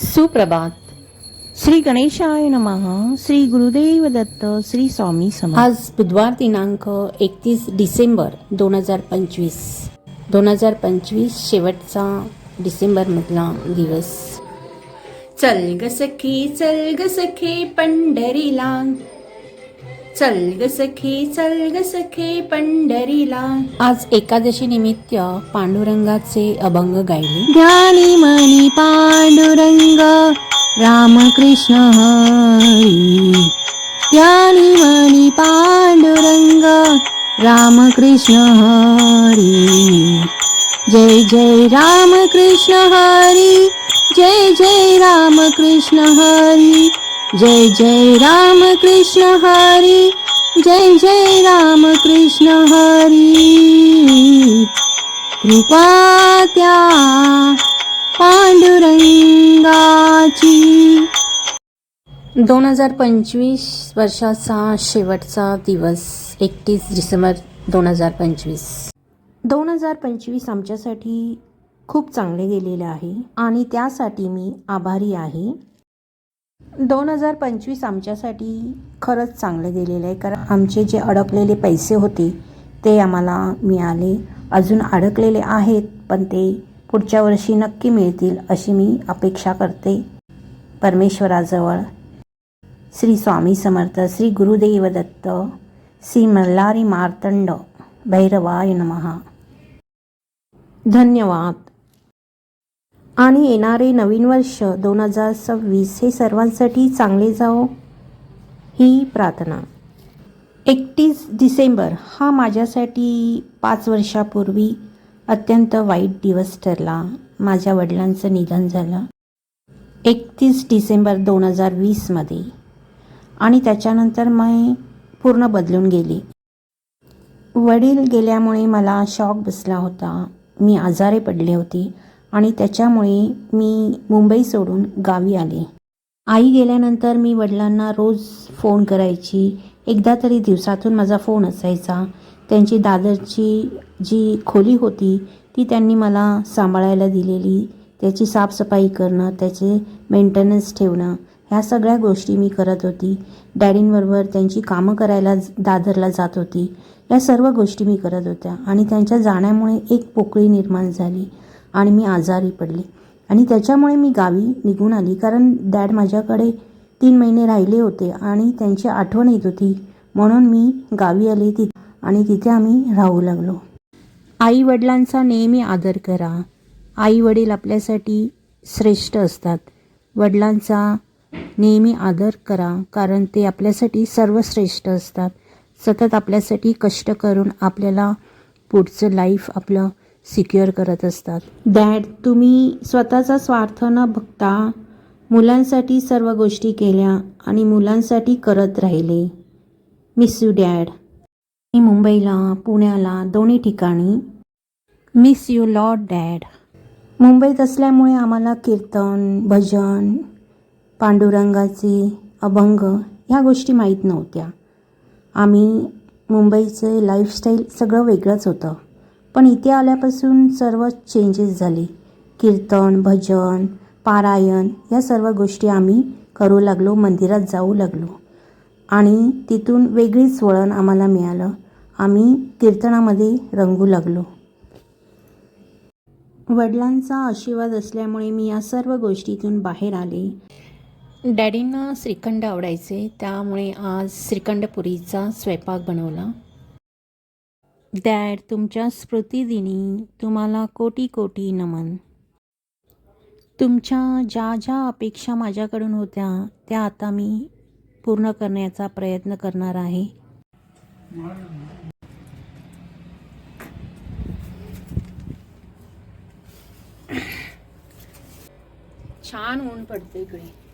सुप्रभात। श्री गणेशाय नमः श्री गुरुदेव दत्त श्री स्वामी समर्थ। आज बुधवार दिनांक एकतीस डिसेंबर दोन हजार पंचवीस. दोन हजार पंचवीस शेवटचा डिसेंबरमधला दिवस. चल ग सखी चल ग सखे पंढरीला. चल ग सखे चल ग सखे पंढरीला. आज एकादशी निमित्त पांडुरंगाचे अभंग गायले. ज्ञानी मनी पांडुरंग रामकृष्ण हरी. ज्ञानी मनी पांडुरंग रामकृष्ण हरी. जय जय रामकृष्ण हरी जय जय रामकृष्ण हरी. जय जय रामकृष्ण हरी जय जय रामकृष्ण हरी। कृपा त्या पांडुरंगाची। दोन हजार पंचवीस वर्षाचा शेवटचा दिवस एकतीस डिसेंबर दोन हजार पंचवीस. दोन हजार पंचवीस आमच्यासाठी खूप चांगले गेलेले आहे आणि त्यासाठी मी आभारी आहे. दोन हजार पंचवीस आमच्यासाठी खरंच चांगलं गेलेलं आहे. कारण आमचे जे अडकलेले पैसे होते ते आम्हाला मिळाले. अजून अडकलेले आहेत पण ते पुढच्या वर्षी नक्की मिळतील अशी मी अपेक्षा करते. परमेश्वराजवळ श्री स्वामी समर्थ श्री गुरुदेव दत्त श्री मल्हारी मार्तंड भैरवाय नमहा धन्यवाद. आणि येणारे नवीन वर्ष दोन हजार सव्वीस हे सर्वांसाठी चांगले जावो ही प्रार्थना. एकतीस डिसेंबर हा माझ्यासाठी पाच वर्षापूर्वी अत्यंत वाईट दिवस ठरला. माझ्या वडिलांचं निधन झालं. एकतीस डिसेंबर दोन हजार वीसमध्ये आणि त्याच्यानंतर मी पूर्ण बदलून गेले. वडील गेल्यामुळे मला शॉक बसला होता. मी आजारे पडले होते. आणि त्याच्यामुळे मी मुंबई सोडून गावी आले. आई गेल्यानंतर मी वडिलांना रोज फोन करायची. एकदा तरी दिवसातून माझा फोन असायचा. त्यांची दादरची जी खोली होती ती त्यांनी मला सांभाळायला दिलेली. त्याची साफसफाई करणं त्याचे मेंटेनन्स ठेवणं ह्या सगळ्या गोष्टी मी करत होती. डॅडींबरोबर त्यांची कामं करायला दादरला जात होती. या सर्व गोष्टी मी करत होत्या आणि त्यांच्या जाण्यामुळे एक पोकळी निर्माण झाली. आणि मी आजारी पडले. आणि त्याच्यामुळे मी गावी निघून आली कारण डॅड माझ्याकडे तीन महिने राहिले होते आणि त्यांची आठवण येत होती. म्हणून मी गावी आले ती आणि तिथे आम्ही राहू लागलो. आई वडिलांचा नेहमी आदर करा. आई वडील आपल्यासाठी श्रेष्ठ असतात. वडिलांचा नेहमी आदर करा कारण ते आपल्यासाठी सर्वश्रेष्ठ असतात. सतत आपल्यासाठी कष्ट करून आपल्याला पुढचं लाईफ आपलं सिक्युअर करत असतात. डॅड तुम्ही स्वतःचा स्वार्थ न बघता मुलांसाठी सर्व गोष्टी केल्या आणि मुलांसाठी करत राहिले. मिस यू डॅड मी मुंबईला पुण्याला दोन्ही ठिकाणी. मिस यू लॉर्ड डॅड मुंबईत असल्यामुळे आम्हाला कीर्तन भजन पांडुरंगाचे अभंग ह्या गोष्टी माहीत नव्हत्या. आम्ही मुंबईचे लाईफस्टाईल सगळं वेगळंच होतं. पण इथे आल्यापासून सर्व चेंजेस झाले. कीर्तन भजन पारायण या सर्व गोष्टी आम्ही करू लागलो मंदिरात जाऊ लागलो. आणि तिथून वेगळीच वळण आम्हाला मिळालं. आम्ही कीर्तनामध्ये रंगू लागलो. वडिलांचा आशीर्वाद असल्यामुळे मी या सर्व गोष्टीतून बाहेर आले. डॅडींना श्रीखंड आवडायचे त्यामुळे आज श्रीखंडपुरीचा स्वयंपाक बनवला. डॅड तुमच्या स्मृतिदिनी तुम्हाला कोटी कोटी नमन. तुमच्या ज्या ज्या अपेक्षा माझ्याकडून होत्या त्या आता मी पूर्ण करण्याचा प्रयत्न करणार आहे. छान ऊन पडते इकडे.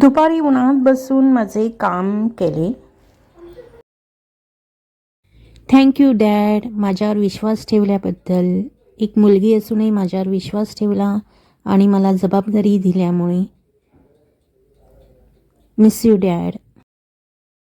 दुपारी उन्हात बसून माझे काम केले. थँक्यू डॅड माझ्यावर विश्वास ठेवल्याबद्दल. एक मुलगी असूनही माझ्यावर विश्वास ठेवला आणि मला जबाबदारी दिल्यामुळे. Miss you dad